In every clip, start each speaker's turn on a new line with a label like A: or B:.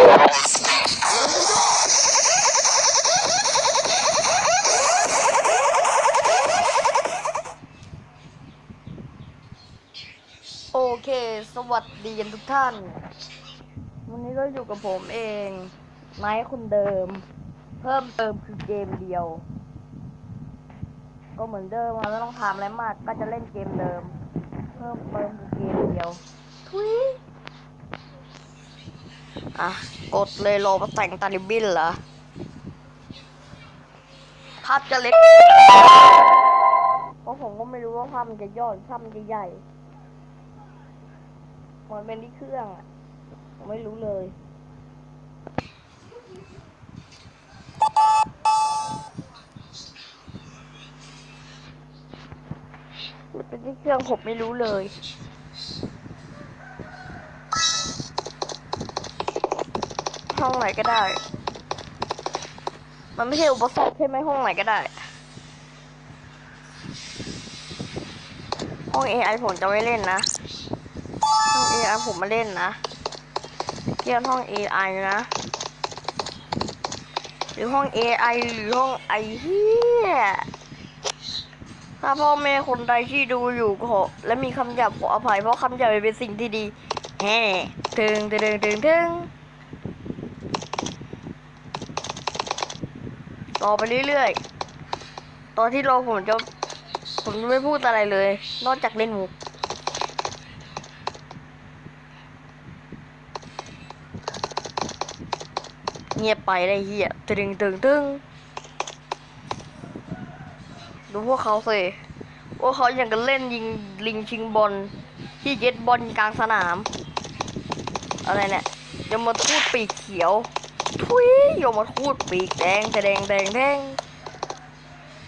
A: โอเค สวัสดีกันทุกท่าน วันนี้ก็อยู่กับผมเอง ไม้คนเดิม เพิ่มเติมคือเกมเดียว ก็เหมือนเดิมเราไม่ต้องทำอะไรมาก ก็จะเล่นเกมเดิม เพิ่มเติมคือเกมเดียว ทุย อะ กดเลยโลมาแต่งตาลิบินเหรอ ภาพจะเล็ก เพราะผมก็ไม่รู้ว่าภาพมันจะย่อหรือภาพมันจะใหญ่ มันเป็นที่เครื่องอะผมไม่รู้เลยมันเป็นที่เครื่องผมไม่รู้เลย ห้องไหนก็ได้ มันไม่ใช่อุปสรรคใช่ไหมห้องไหนก็ได้ ห้อง AI ผมจะไม่เล่นนะ ห้อง AI ผมมาเล่นนะ เกี่ยวห้อง AI นะ หรือห้อง AI หรือห้องไอเฮียถ้าพ่อแม่คนใดที่ดูอยู่ขอและมีคำหยาบขออภัยเพราะคำหยาบเป็นสิ่งที่ดีแฮ่ถึงถึงถึงถึง ถึงรอไปเรื่อยๆ ตอนที่รอผมจะ ผมจะไม่พูดอะไรเลย นอกจากเล่นมุกเงียบไปเลยเฮียตึงตึงตึงดูพวกเขาสิพวกเขาอย่างกันเล่นยิงลิงชิงบอลที่เย็ดบอลกลางสนาม อะไรเนี่ยยมมาทูดปีกเขียว ทุยยมมาทูดปีกแดงแต่แดงแดงแดง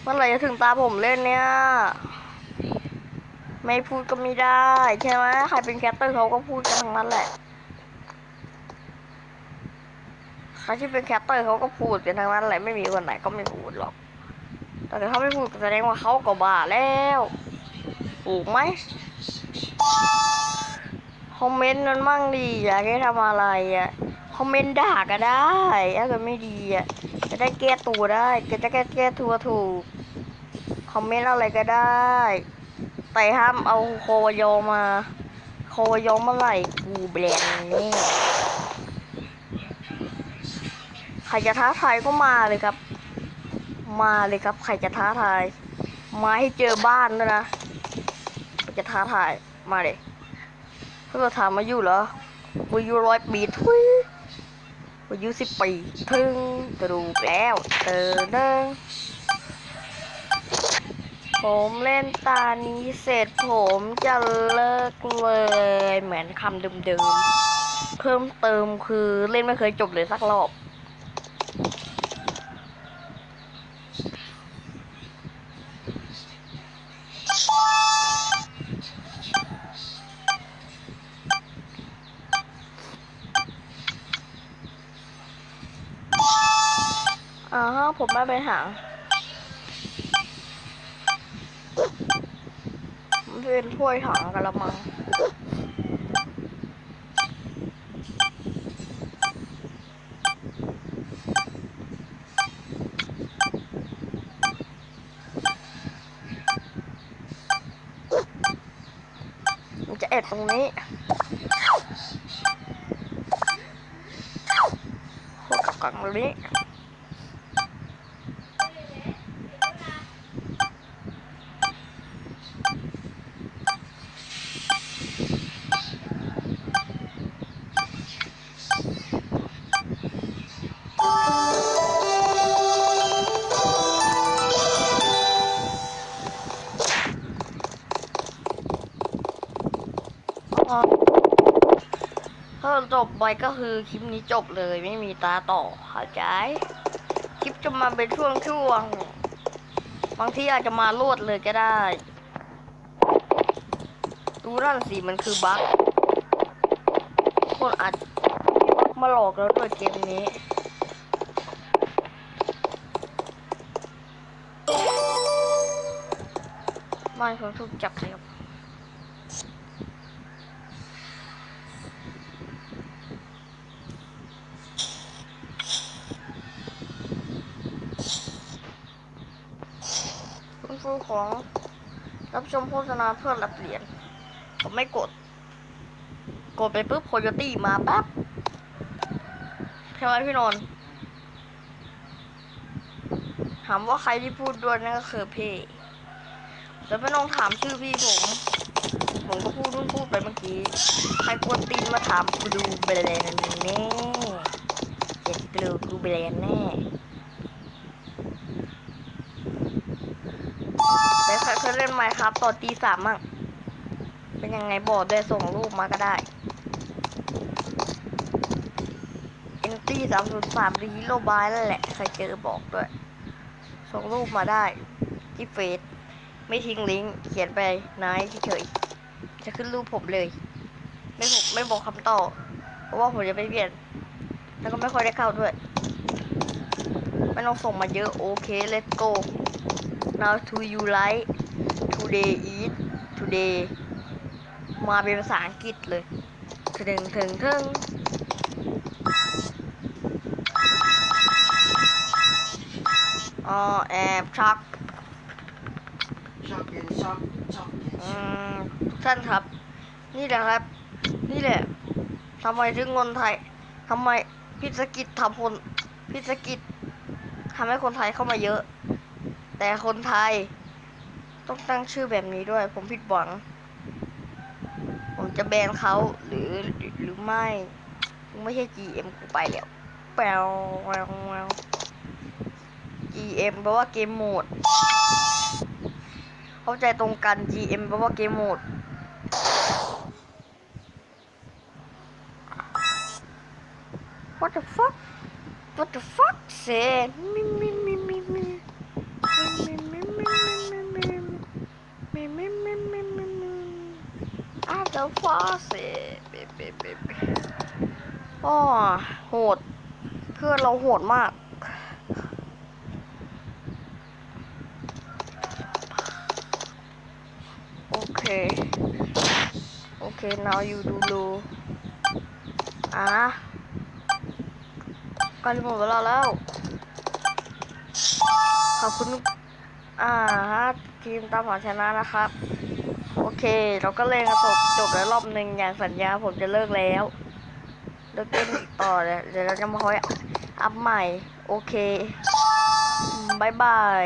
A: เมื่อไหร่จะถึงตาผมเล่นเนี่ย ไม่พูดก็ไม่ได้ใช่ไหมใครเป็นแคสเตอร์เขาก็พูดกันทั้งนั้นแหละใครที่เป็นแคสเตอร์เขาก็พูดกันทั้งนั้นแหละไม่มีคนไหนก็ไม่พูดหรอกแต่ถ้าเขาไม่พูดแสดงว่าเขาก็บ้าแล้วถูกไหมคอมเมนต์นั้นมั่งดีอยากให้ทำอะไรอะ คอมเมนต์ด่าก็ได้ถ้าเกิดไม่ดีอะจะได้แก้ตัวได้จะแก้แก้ตัวถูกคอมเมนต์อะไรก็ได้ แต่ห้ามเอาโควโยมา โควโยเมื่อไหร่กูแบนนี่ใครจะท้าทายก็มาเลยครับ มาเลยครับ ใครจะท้าทาย มาให้เจอบ้านด้วยนะจะท้าทายมาเลยเพื่อถามมาอยู่เหรอมาอยู่ร้อยปีทุย อายุสิบปีถึงกระดูกแล้วเตอเด้งผมเล่นตานี้เสร็จผมจะเลิกเลยเหมือนคำเดิมๆเพิ่มเติมคือเล่นไม่เคยจบเลยสักรอบ อ่าฮะผมไม่ไปหาเป็นถ้วยถังกระมังมันจะแอบตรงนี้โคตรกังเลยนี้ อ๋อถ้าจบไปก็คือคลิปนี้จบเลยไม่มีตาต่อเข้าใจคลิปจะมาเป็นช่วงช่วงๆบางทีอาจจะมารวดเลยก็ได้ ดูนั่นสิมันคือบั๊กคนอาจมีบั๊กมาหลอกเราด้วยเกมนี้ไม่ผมถูกจับแล้ว ดูของรับชมโฆษณาเพื่อรับเหรียญผมไม่กด กดไปปุ๊บโคโยตี้มาปั๊บใช่ไหมพี่นนท์ถามว่าใครที่พูดด้วยนั่นก็คือพี่แล้วไม่ต้องถามชื่อพี่ผม ผมก็พูดนู่นพูดไปเมื่อกี้ ใครกวนตีนมาถามกูดูเบลนแน่เจ็ดกลูกูเบลนแน่แต่ใคร เล่นไหมครับตอนตีสามมั่งเป็นยังไงบอกด้วยส่งรูปมาก็ได้เอ็นตี้สามศูนย์สามรีโลบายนั่นแหละ ใครเจอบอกด้วย ส่งรูปมาได้ที่เฟซไม่ทิ้งลิงก์เขียนไปนายเฉยจะขึ้นรูปผมเลย ไม่บอกไม่บอกคำตอบเพราะว่าผมจะไปเปลี่ยน แล้วก็ไม่ค่อยได้เข้าด้วยไม่ต้องส่งมาเยอะ โอเค let's go now to you like today eat today มาเป็นภาษาอังกฤษเลยถึงถึงถึงอ๋อแอบชัก
B: ชอบกินชอบชอบกิน
A: อืมทุกท่านครับ นี่แหละครับ นี่แหละทำไมถึงคนไทยทำไมพิษกิจทำคนพิษกิจทำให้คนไทยเข้ามาเยอะ แต่คนไทย ต้องตั้งชื่อแบบนี้ด้วย ผมผิดหวัง ผมจะแบนเขาหรือหรือไม่ ไม่ใช่ GM กูไปแล้วแปลวแปลว GM แปลว่าเกมโหมด เข้าใจตรงกัน GM แปลว่าเกมโหมด What the fuck What the fuck เซมิมิมิมิมิมิมิมิมิมิมิมิ มิมิมิมิมิ I the fuck เซอ๋อโหด เพื่อนเราโหดมาก โอเค โอเค now you do do อะกล้หมดเวลาแล้ว ขอบคุณ อ่าฮะทีมตามหาชนะนะครับ โอเค เราก็เล่นกันจบจบแล้วรอบหนึ่งอย่างสัญญาผมจะเลิกแล้วเลิกเล่นต่อเลยเดี๋ยวเราจะมาคอยอัพใหม่ โอเคบายบาย